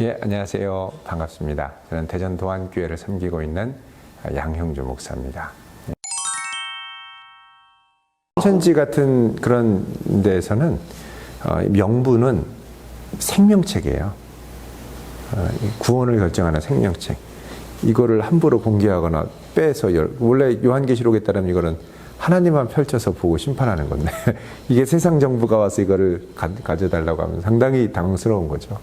예, 안녕하세요. 반갑습니다. 저는 대전 도안교회를 섬기고 있는 양형주 목사입니다. 천지 같은 그런 데에서는 어, 명부는 생명책이에요. 어, 이 구원을 결정하는 생명책. 이거를 함부로 공개하거나 빼서 열, 원래 요한계시록에 따르면 이거는 하나님만 펼쳐서 보고 심판하는 건데 이게 세상 정부가 와서 이거를 가, 가져달라고 하면 상당히 당황스러운 거죠.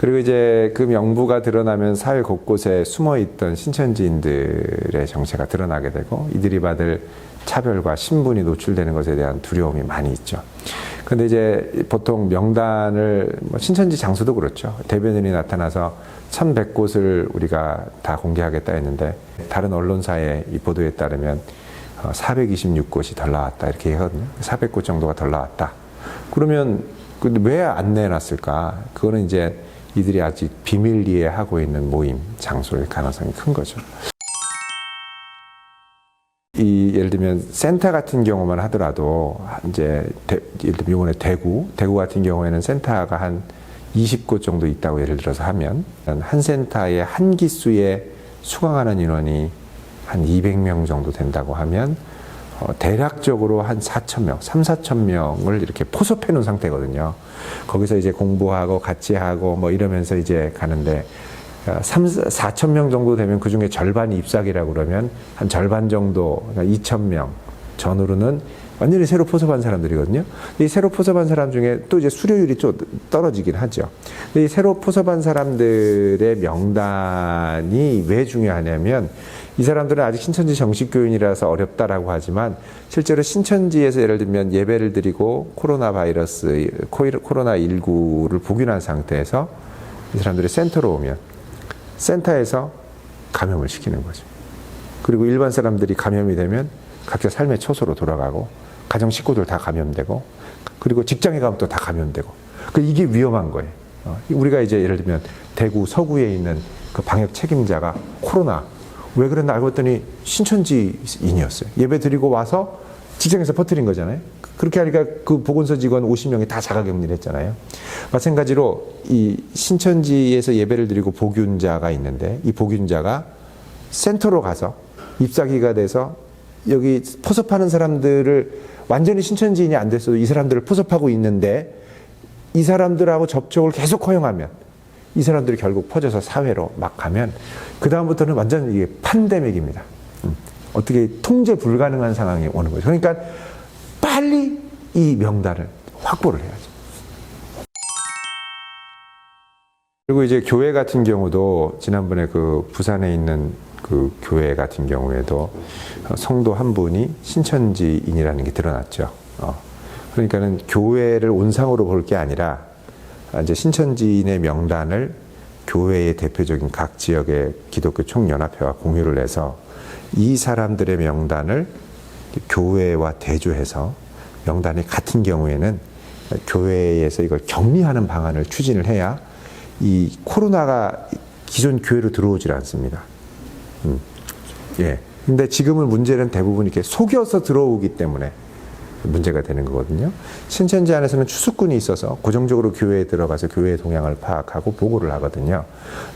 음. 그리고 이제 그 명부가 드러나면 사회 곳곳에 숨어 있던 신천지인들의 정체가 드러나게 되고 이들이 받을 차별과 신분이 노출되는 것에 대한 두려움이 많이 있죠. 근데 이제 보통 명단을 뭐 신천지 장수도 그렇죠. 대변인이 나타나서 1100곳을 우리가 다 공개하겠다 했는데 다른 언론사의 이 보도에 따르면 426곳이 덜 나왔다 이렇게 하거든요. 400곳 정도가 덜 나왔다. 그러면 왜 안 내놨을까? 그거는 이제 이들이 아직 비밀리에 하고 있는 모임 장소일 가능성이 큰 거죠. 이 예를 들면 센터 같은 경우만 하더라도 이제 대, 예를 들면 이번에 대구 대구 같은 경우에는 센터가 한 20곳 정도 있다고 예를 들어서 하면 한 센터에 한 기수에 수강하는 인원이 한 200명 정도 된다고 하면 어, 대략적으로 한 4천 명, 3, 4천 명을 이렇게 포섭해 놓은 상태거든요. 거기서 이제 공부하고 같이 하고 뭐 이러면서 이제 가는데 3, 4천 명 정도 되면 그 중에 절반이 입사기라고 그러면 한 절반 정도, 그러니까 2천 명 전후로는 완전히 새로 포섭한 사람들이거든요. 이 새로 포섭한 사람 중에 또 이제 수료율이 좀 떨어지긴 하죠. 근데 이 새로 포섭한 사람들의 명단이 왜 중요하냐면 이 사람들은 아직 신천지 정식 교인이라서 어렵다라고 하지만 실제로 신천지에서 예를 들면 예배를 드리고 코로나 바이러스, 코로나 19를 복균한 상태에서 이 사람들이 센터로 오면 센터에서 감염을 시키는 거죠. 그리고 일반 사람들이 감염이 되면 각자 삶의 초소로 돌아가고 가정 식구들 다 감염되고 그리고 직장에 가면 또 다 감염되고 그 이게 위험한 거예요. 어, 우리가 이제 예를 들면 대구 서구에 있는 그 방역 책임자가 코로나 왜 그랬나 알고 봤더니 신천지인이었어요. 예배 드리고 와서 직장에서 퍼뜨린 거잖아요. 그렇게 하니까 그 보건소 직원 50명이 다 자가 격리를 했잖아요. 마찬가지로 이 신천지에서 예배를 드리고 복균자가 있는데 이 복균자가 센터로 가서 입사기가 돼서 여기 포섭하는 사람들을 완전히 신천지인이 안 됐어도 이 사람들을 포섭하고 있는데 이 사람들하고 접촉을 계속 허용하면 이 사람들이 결국 퍼져서 사회로 막 가면 그 다음부터는 완전 이게 판데믹입니다. 음. 어떻게 통제 불가능한 상황이 오는 거죠. 그러니까 빨리 이 명단을 확보를 해야죠. 그리고 이제 교회 같은 경우도 지난번에 그 부산에 있는 그 교회 같은 경우에도 성도 한 분이 신천지인이라는 게 드러났죠. 어. 그러니까는 교회를 온상으로 볼 게 아니라 이제 신천지인의 명단을 교회의 대표적인 각 지역의 기독교 총연합회와 공유를 해서 이 사람들의 명단을 교회와 대조해서 명단이 같은 경우에는 교회에서 이걸 격리하는 방안을 추진을 해야 이 코로나가 기존 교회로 들어오질 않습니다. 음. 예. 근데 지금은 문제는 대부분 이렇게 속여서 들어오기 때문에 문제가 되는 거거든요. 신천지 안에서는 추수꾼이 있어서 고정적으로 교회에 들어가서 교회의 동향을 파악하고 보고를 하거든요.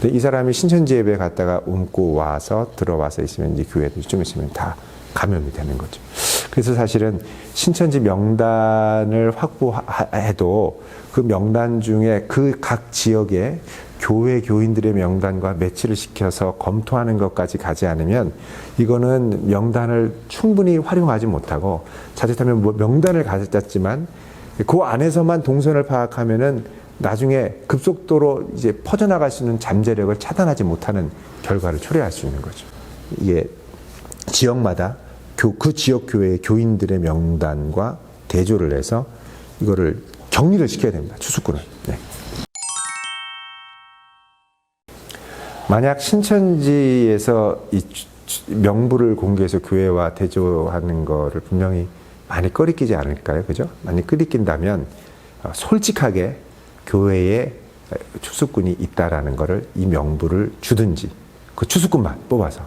근데 이 사람이 신천지 예배 갔다가 옮고 와서 들어와서 있으면 이제 교회도 좀 있으면 다 감염이 되는 거죠. 그래서 사실은 신천지 명단을 확보해도 그 명단 중에 그 각 지역에 교회 교인들의 명단과 매치를 시켜서 검토하는 것까지 가지 않으면 이거는 명단을 충분히 활용하지 못하고 자칫하면 뭐 명단을 가졌지만 그 안에서만 동선을 파악하면은 나중에 급속도로 이제 퍼져나갈 수 있는 잠재력을 차단하지 못하는 결과를 초래할 수 있는 거죠. 이게 지역마다 그 지역 교회의 교인들의 명단과 대조를 해서 이거를 격리를 시켜야 됩니다. 추수꾼을. 네. 만약 신천지에서 이 명부를 공개해서 교회와 대조하는 거를 분명히 많이 꺼리끼지 않을까요? 그죠? 많이 꺼리낀다면 솔직하게 교회에 추수꾼이 있다라는 거를 이 명부를 주든지 그 추수꾼만 뽑아서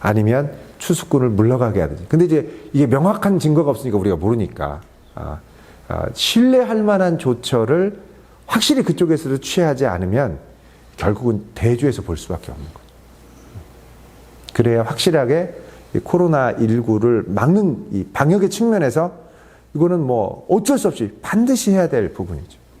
아니면 추수꾼을 물러가게 하든지. 근데 이제 이게 명확한 증거가 없으니까 우리가 모르니까 아, 아, 신뢰할 만한 조처를 확실히 그쪽에서도 취하지 않으면 결국은 대주에서 볼 수밖에 없는 거죠. 그래야 확실하게 이 코로나 19를 막는 이 방역의 측면에서 이거는 뭐 어쩔 수 없이 반드시 해야 될 부분이죠.